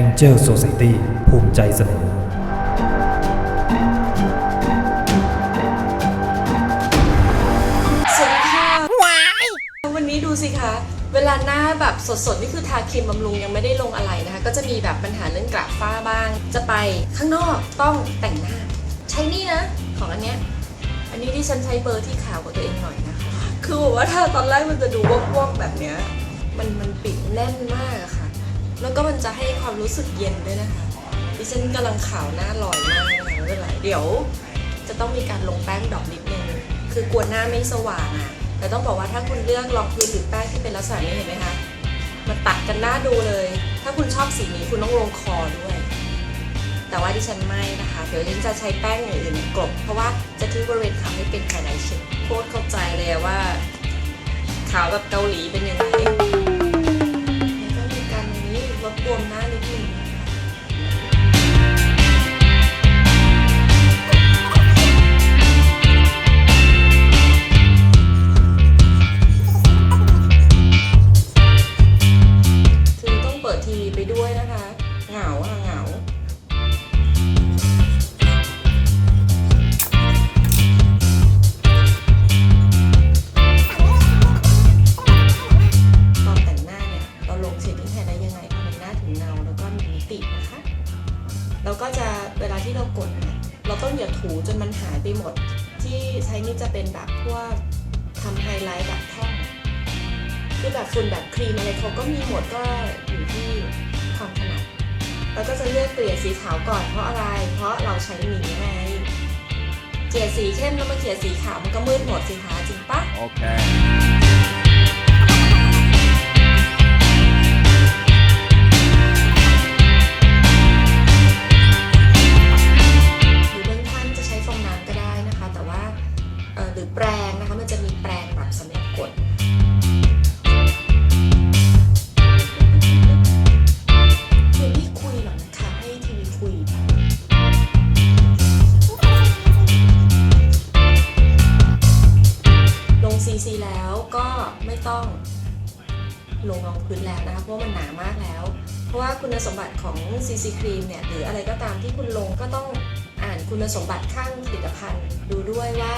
Angel Society ภูมิใจเสนอ สวัสดีค่ะวันนี้ดูสิคะ เวลาหน้าแบบสดๆ นี่คือทาครีมบำรุงยังไม่ได้ลงอะไรนะคะ ก็จะมีแบบปัญหาเรื่องกระฝ้าบ้าง จะไปข้างนอกต้องแต่งหน้า ใช้นี่นะ ของอันเนี้ย อันนี้ที่ฉันใช้เบอร์ที่ขาวกว่าตัวเองหน่อยนะคะ คือบอกว่าถ้าตอนแรกมันจะดูวอกๆแบบเนี้ย มันมันปิดแน่นมากอะค่ะ แล้วก็มันจะให้ความรู้สึกเย็นด้วยนะคะ ดิฉันกำลังขาวหน้าลอยมากนะคะไม่เป็นไรเดี๋ยว จะต้องมีการลงแป้งดอกนิดนึง คือกลัวหน้าไม่สว่างอะแต่ต้องบอกว่าถ้าคุณเลือกรองพื้นหรือแป้งที่เป็นลักษณะนี้เห็นไหมคะมันตัดกันหน้าดูเลย ถ้าคุณชอบสีนี้คุณต้องลงคอด้วย แต่ว่าดิฉันไม่นะคะ เดี๋ยวดิฉันจะใช้แป้งอย่างอื่นกลบ เพราะว่าจะทิ้งบริเวณขาวให้เป็นไฮไลท์เช็ดโคตรเข้าใจเลยว่าขาวแบบเกาหลีเป็นยังไง ดบวมหน้านิด เงามีมิตินะคะแล้วก็จะเวลาที่เรากดเนี่ยเราต้องอย่าถูจนมันหายไปหมด ที่ใช้นี่จะเป็นแบบพวกทำไฮไลท์แบบแท่งคือแบบฝุ่นแบบครีมอะไรเขาก็มีหมดก็อยู่ที่ความถนัดแล้วก็จะเลือกเกลี่ยสีขาวก่อนเพราะอะไร เพราะเราใช้หมีไงเกลี่ยสีเข้มแล้วมาเกลี่ยสีขาวมันก็มืดหมดสิคะจริงปะ Okay. ห พื้นแล้วนะคะเพราะว่ามันหนามากแล้ว เพราะว่าคุณสมบัติของ CC ครีมเนี่ยหรืออะไรก็ตามที่คุณลงก็ต้องอ่านคุณสมบัติข้างผลิตภัณฑ์ ดูด้วยว่า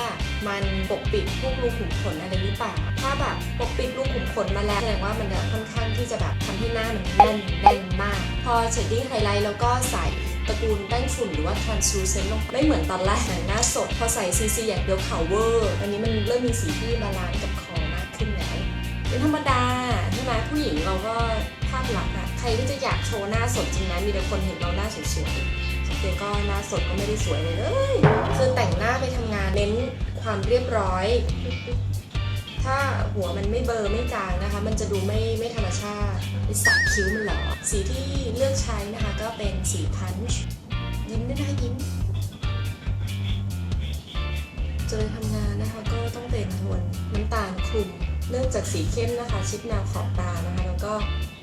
มันปกปิดพวกรูขุมขนอะไรหรือเปล่าถ้าแบบปกปิดรูขุมขนมาแล้วแสดงว่ามันจะค่อนข้างที่จะแบบทำให้หน้ามันแน่นแน่นมาก พอเชดดิ้งไฮไลท์แล้วก็ใส่ตระกูลแป้งฝุ่นหรือว่า translucent ลงไม่เหมือนตอนแรกหน้าสด พอใส่ CC อย่างเดียวขาวเวอร์ อันนี้มันเริ่มมีสีที่บาลานซ์กับ เป็นธรรมดาใช่ไหมผู้หญิงเราก็ภาพลักษณ์อะใครที่จะอยากโชว์หน้าสดจริงนะมีแต่คนเห็นเราหน้าสวยๆสังเกตก็หน้าสดก็ไม่ได้สวยเลยเลยคือแต่งหน้าไปทำงานเน้นความเรียบร้อย ถ้าหัวมันไม่เบอร์ไม่จางนะคะ มันจะดูไม่ไม่ธรรมชาติไอ้สักคิ้วมันเหรอสีที่เลือกใช้นะคะก็เป็นสีพันช์ยิ้มด้วยนะยิ้มจะไปทำงานนะคะก็ต้องเป็นโทนน้ำตาลคลุม เนื่องจากสีเข้มนะคะ ชิดแนวขอบตานะคะ แล้วก็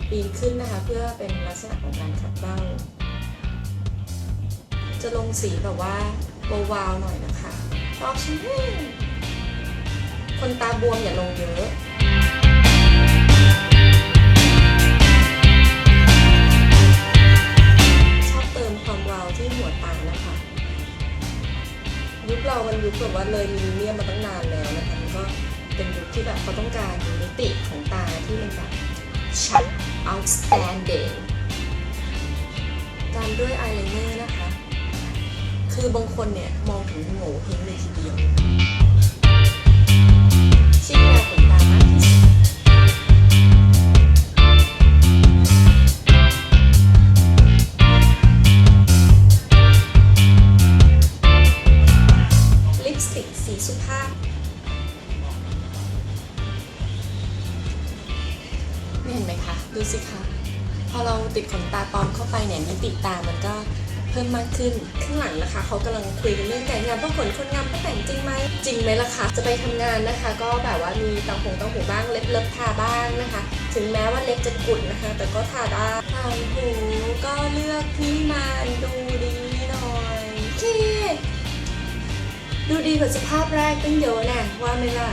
ปีนขึ้นนะคะ เพื่อเป็นลักษณะของการขัดเบ้า จะลงสีแบบว่าเบาๆหน่อยนะคะชอบช่ไหมคนตาบวมอย่าลงเยอะชอบเติมความวาวที่หัวตานะคะยุคเรามันยุคแบบว่าเลยมิลเนียมมาตั้งนานแล้วนะคะก็ เป็นยุคที่แบบเขาต้องการมิติของตาที่มันแบบชัด outstanding ตามด้วยอายไลเนอร์นะคะ คือบางคนเนี่ย มองถึงโง่เฮงเลยทีเดียว ดูสิคะ พอเราติดขนตาปลอมเข้าไปเนี่ยมิติตามันก็เพิ่มมากขึ้น ข้างหลังนะคะเขากำลังคุยกันเรื่องแต่งงานเพราะขนคนงามก็แต่งจริงไหมจริงไหมล่ะคะ จะไปทำงานนะคะ ก็แบบว่ามีตังหงตังหูบ้างเล็บเล็บทาบ้างนะคะ ถึงแม้ว่าเล็บจะกุดนะคะ แต่ก็ทาได้ทาหูก็เลือกที่มันดูดีหน่อยคิดดูดีกว่าสภาพแรกตั้งเยอะนะว่าไหมล่ะ